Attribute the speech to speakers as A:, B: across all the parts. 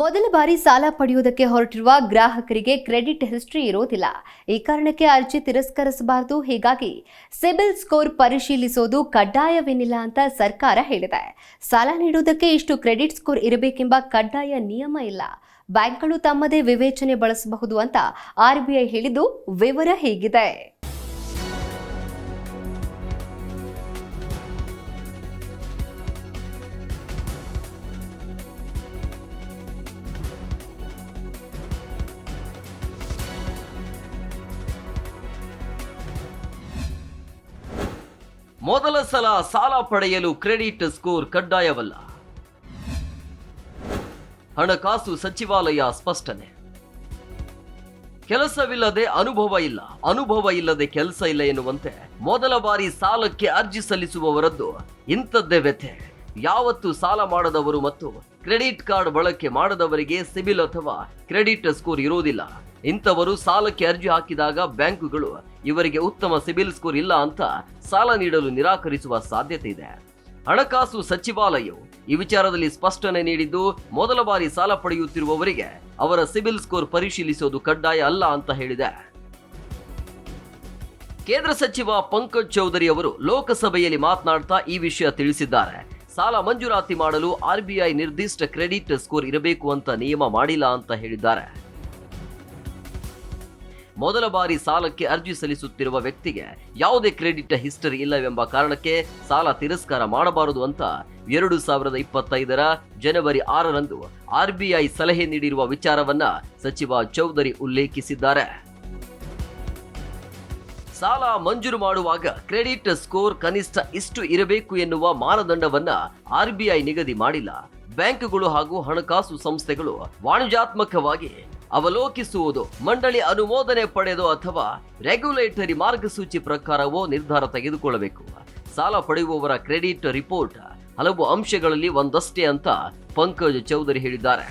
A: ಮೊದಲ ಬಾರಿ ಸಾಲ ಪಡೆಯುವುದಕ್ಕೆ ಹೊರಟಿರುವ ಗ್ರಾಹಕರಿಗೆ ಕ್ರೆಡಿಟ್ ಹಿಸ್ಟ್ರಿ ಇರೋದಿಲ್ಲ ಈ ಕಾರಣಕ್ಕೆ ಅರ್ಜಿ ತಿರಸ್ಕರಿಸಬಾರದು. ಹೀಗಾಗಿ ಸಿಬಿಲ್ ಸ್ಕೋರ್ ಪರಿಶೀಲಿಸೋದು ಕಡ್ಡಾಯವೇನಿಲ್ಲ ಅಂತ ಸರ್ಕಾರ ಹೇಳಿದೆ. ಸಾಲ ನೀಡುವುದಕ್ಕೆ ಇಷ್ಟು ಕ್ರೆಡಿಟ್ ಸ್ಕೋರ್ ಇರಬೇಕೆಂಬ ಕಡ್ಡಾಯ ನಿಯಮ ಇಲ್ಲ. ಬ್ಯಾಂಕ್ಗಳು ತಮ್ಮದೇ ವಿವೇಚನೆ ಬಳಸಬಹುದು ಅಂತ ಆರ್ಬಿಐ ಹೇಳಿದ್ದು ವಿವರ ಹೀಗಿದೆ.
B: ಮೊದಲ ಸಲ ಸಾಲ ಪಡೆಯಲು ಕ್ರೆಡಿಟ್ ಸ್ಕೋರ್ ಕಡ್ಡಾಯವಲ್ಲ. ಹಣಕಾಸು ಸಚಿವಾಲಯ ಸ್ಪಷ್ಟನೆ. ಕೆಲಸವಿಲ್ಲದೆ ಅನುಭವ ಇಲ್ಲ. ಅನುಭವ ಇಲ್ಲದೆ ಕೆಲಸ ಇಲ್ಲ ಎನ್ನುವಂತೆ ಮೊದಲ ಬಾರಿ ಸಾಲಕ್ಕೆ ಅರ್ಜಿ ಸಲ್ಲಿಸುವವರದ್ದು ಇಂಥದ್ದೇ ವ್ಯಥೆ. ಯಾವತ್ತು ಸಾಲ ಮಾಡದವರು ಮತ್ತು ಕ್ರೆಡಿಟ್ ಕಾರ್ಡ್ ಬಳಕೆ ಮಾಡದವರಿಗೆ ಸಿಬಿಲ್ ಅಥವಾ ಕ್ರೆಡಿಟ್ ಸ್ಕೋರ್ ಇರುವುದಿಲ್ಲ. ಇಂಥವರು ಸಾಲಕ್ಕೆ ಅರ್ಜಿ ಹಾಕಿದಾಗ ಬ್ಯಾಂಕುಗಳು ಇವರಿಗೆ ಉತ್ತಮ ಸಿಬಿಲ್ ಸ್ಕೋರ್ ಇಲ್ಲ ಅಂತ ಸಾಲ ನೀಡಲು ನಿರಾಕರಿಸುವ ಸಾಧ್ಯತೆ ಇದೆ. ಹಣಕಾಸು ಸಚಿವಾಲಯವು ಈ ವಿಚಾರದಲ್ಲಿ ಸ್ಪಷ್ಟನೆ ನೀಡಿದ್ದು, ಮೊದಲ ಬಾರಿ ಸಾಲ ಪಡೆಯುತ್ತಿರುವವರಿಗೆ ಅವರ ಸಿಬಿಲ್ ಸ್ಕೋರ್ ಪರಿಶೀಲಿಸೋದು ಕಡ್ಡಾಯ ಅಲ್ಲ ಅಂತ ಹೇಳಿದೆ. ಕೇಂದ್ರ ಸಚಿವ ಪಂಕಜ್ ಚೌಧರಿ ಅವರು ಲೋಕಸಭೆಯಲ್ಲಿ ಮಾತನಾಡ್ತಾ ಈ ವಿಷಯ ತಿಳಿಸಿದ್ದಾರೆ. ಸಾಲ ಮಂಜೂರಾತಿ ಮಾಡಲು ಆರ್ಬಿಐ ನಿರ್ದಿಷ್ಟ ಕ್ರೆಡಿಟ್ ಸ್ಕೋರ್ ಇರಬೇಕು ಅಂತ ನಿಯಮ ಮಾಡಿಲ್ಲ ಅಂತ ಹೇಳಿದ್ದಾರೆ. ಮೊದಲ ಬಾರಿ ಸಾಲಕ್ಕೆ ಅರ್ಜಿ ಸಲ್ಲಿಸುತ್ತಿರುವ ವ್ಯಕ್ತಿಗೆ ಯಾವುದೇ ಕ್ರೆಡಿಟ್ ಹಿಸ್ಟರಿ ಇಲ್ಲವೆಂಬ ಕಾರಣಕ್ಕೆ ಸಾಲ ತಿರಸ್ಕಾರ ಮಾಡಬಾರದು ಅಂತ ಎರಡು ಸಾವಿರದ ಇಪ್ಪತ್ತೈದರ ಜನವರಿ ಆರರಂದು ಆರ್ಬಿಐ ಸಲಹೆ ನೀಡಿರುವ ವಿಚಾರವನ್ನ ಸಚಿವ ಚೌಧರಿ ಉಲ್ಲೇಖಿಸಿದ್ದಾರೆ. ಸಾಲ ಮಂಜೂರು ಮಾಡುವಾಗ ಕ್ರೆಡಿಟ್ ಸ್ಕೋರ್ ಕನಿಷ್ಠ ಇಷ್ಟು ಇರಬೇಕು ಎನ್ನುವ ಮಾನದಂಡವನ್ನ ಆರ್ಬಿಐ ನಿಗದಿ ಮಾಡಿಲ್ಲ. ಬ್ಯಾಂಕುಗಳು ಹಾಗೂ ಹಣಕಾಸು ಸಂಸ್ಥೆಗಳು ವಾಣಿಜ್ಯಾತ್ಮಕವಾಗಿ ಅವಲೋಕಿಸುವುದು, ಮಂಡಳಿ ಅನುಮೋದನೆ ಪಡೆದು ಅಥವಾ ರೆಗ್ಯುಲೇಟರಿ ಮಾರ್ಗಸೂಚಿ ಪ್ರಕಾರವೋ ನಿರ್ಧಾರ ತೆಗೆದುಕೊಳ್ಳಬೇಕು. ಸಾಲ ಪಡೆಯುವವರ ಕ್ರೆಡಿಟ್ ರಿಪೋರ್ಟ್, ಹಲವು ಅಂಶಗಳಲ್ಲಿ ಒಂದಷ್ಟೇ ಅಂತ ಪಂಕಜ್ ಚೌಧರಿ ಹೇಳಿದ್ದಾರೆ.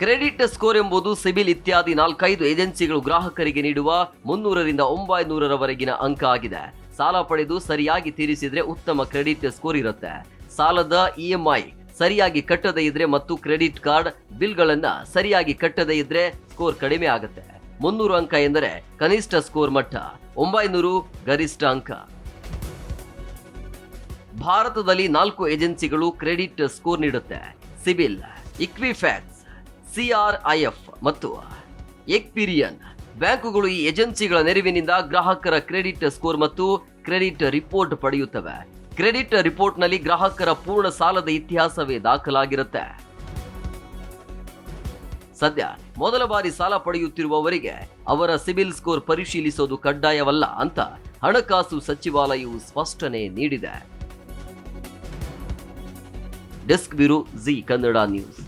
B: ಕ್ರೆಡಿಟ್ ಸ್ಕೋರ್ ಎಂಬುದು ಸಿಬಿಲ್ ಇತ್ಯಾದಿ ನಾಲ್ಕೈದು ಏಜೆನ್ಸಿಗಳು ಗ್ರಾಹಕರಿಗೆ ನೀಡುವ ಮುನ್ನೂರರಿಂದ ಒಂಬೈನೂರರವರೆಗಿನ ಅಂಕ ಆಗಿದೆ. ಸಾಲ ಪಡೆದು ಸರಿಯಾಗಿ ತೀರಿಸಿದ್ರೆ ಉತ್ತಮ ಕ್ರೆಡಿಟ್ ಸ್ಕೋರ್ ಇರುತ್ತೆ. ಸಾಲದ ಇಎಂಐ ಸರಿಯಾಗಿ ಕಟ್ಟದೇ ಇದ್ರೆ ಮತ್ತು ಕ್ರೆಡಿಟ್ ಕಾರ್ಡ್ ಬಿಲ್ಗಳನ್ನ ಸರಿಯಾಗಿ ಕಟ್ಟದೇ ಇದ್ರೆ ಸ್ಕೋರ್ ಕಡಿಮೆ ಆಗುತ್ತೆ. ಮುನ್ನೂರು ಅಂಕ ಎಂದರೆ ಕನಿಷ್ಠ ಸ್ಕೋರ್ ಮಟ್ಟ ಒಂಬೈನೂರು ಗರಿಷ್ಠ ಅಂಕ. ಭಾರತದಲ್ಲಿ ನಾಲ್ಕು ಏಜೆನ್ಸಿಗಳು ಕ್ರೆಡಿಟ್ ಸ್ಕೋರ್ ನೀಡುತ್ತೆ. ಸಿಬಿಲ್, ಇಕ್ವಿಫ್ಯಾಕ್ಸ್, ಸಿಆರ್ಐಎಫ್ ಮತ್ತು ಎಕ್ಪಿರಿಯನ್ ಬ್ಯಾಂಕುಗಳು ಈ ಏಜೆನ್ಸಿಗಳ ನೆರವಿನಿಂದ ಗ್ರಾಹಕರ ಕ್ರೆಡಿಟ್ ಸ್ಕೋರ್ ಮತ್ತು ಕ್ರೆಡಿಟ್ ರಿಪೋರ್ಟ್ ಪಡೆಯುತ್ತವೆ. ಕ್ರೆಡಿಟ್ ರಿಪೋರ್ಟ್ನಲ್ಲಿ ಗ್ರಾಹಕರ ಪೂರ್ಣ ಸಾಲದ ಇತಿಹಾಸವೇ ದಾಖಲಾಗಿರುತ್ತೆ. ಸದ್ಯ ಮೊದಲ ಬಾರಿ ಸಾಲ ಪಡೆಯುತ್ತಿರುವವರಿಗೆ ಅವರ ಸಿಬಿಲ್ ಸ್ಕೋರ್ ಪರಿಶೀಲಿಸೋದು ಕಡ್ಡಾಯವಲ್ಲ ಅಂತ ಹಣಕಾಸು ಸಚಿವಾಲಯವು ಸ್ಪಷ್ಟನೆ ನೀಡಿದೆ. Desk bureau Zee Kannada news.